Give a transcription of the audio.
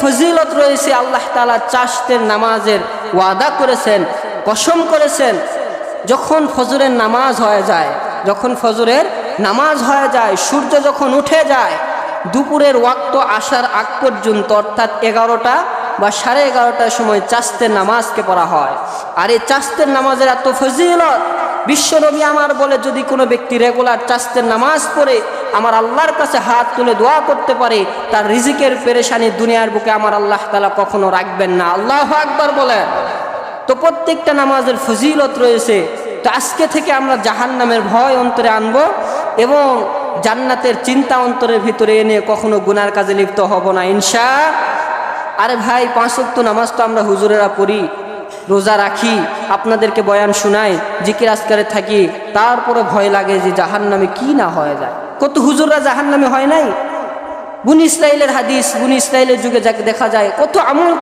ফজিলত রয়েছে, আল্লাহ তালা চাষতের নামাজের ওয়াদা করেছেন, কসম করেছেন। যখন ফজরের নামাজ হয়ে যায়, যখন ফজরের নামাজ হয়ে যায়, সূর্য যখন উঠে যায়, দুপুরের ওয়াক্ত আসার আগ পর্যন্ত, অর্থাৎ এগারোটা বা সাড়ে এগারোটার সময় চাস্তের নামাজকে পড়া হয়। আর এই চাস্তের নামাজের এত ফজিলত বিশ্বনবী আমার বলে, যদি কোনো ব্যক্তি রেগুলার চাস্তের নামাজ পড়ে আমার আল্লাহর কাছে হাত তুলে দোয়া করতে পারে, তার রিজিকের পেরেশানি দুনিয়ার বুকে আমার আল্লাহ তালা কখনো রাখবেন না। আল্লাহ আকবার বলেন। তো প্রত্যেকটা নামাজের ফজিলত রয়েছে। তো আজকে থেকে আমরা জাহান নামের ভয় অন্তরে আনব এবং জান্নাতের চিন্তা অন্তরের ভিতরে এনে কখনো গুনার কাজে লিপ্ত হব না, ইনশা। আরে ভাই, পাঁচ নামাজ তো আমরা হুজুরেরা পড়ি। রোজা রাখি, আপনাদেরকে বয়ান শোনাই, জিকির আজকারে থাকি তারপরে ভয় লাগে যে জাহান নামে কি না হয়ে যায়। কত হুজুররা জাহান নামে হয় নাই? বুন ইসরায়েলের হাদিস, বুন ইসরায়েলের যুগে যাকে দেখা যায়, কত আমল